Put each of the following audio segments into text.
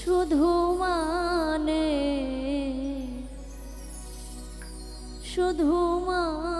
শুধু মানে শুধু মানে।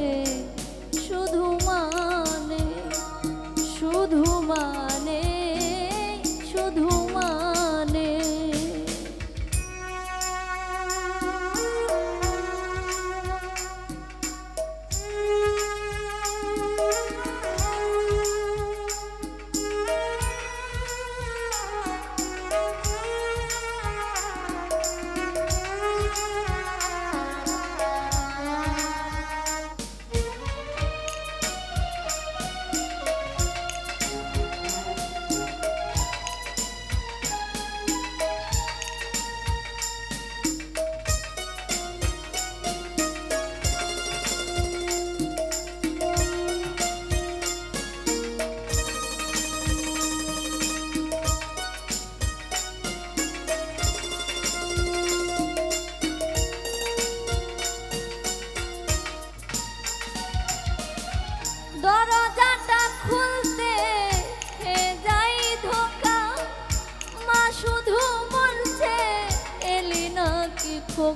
Cuộc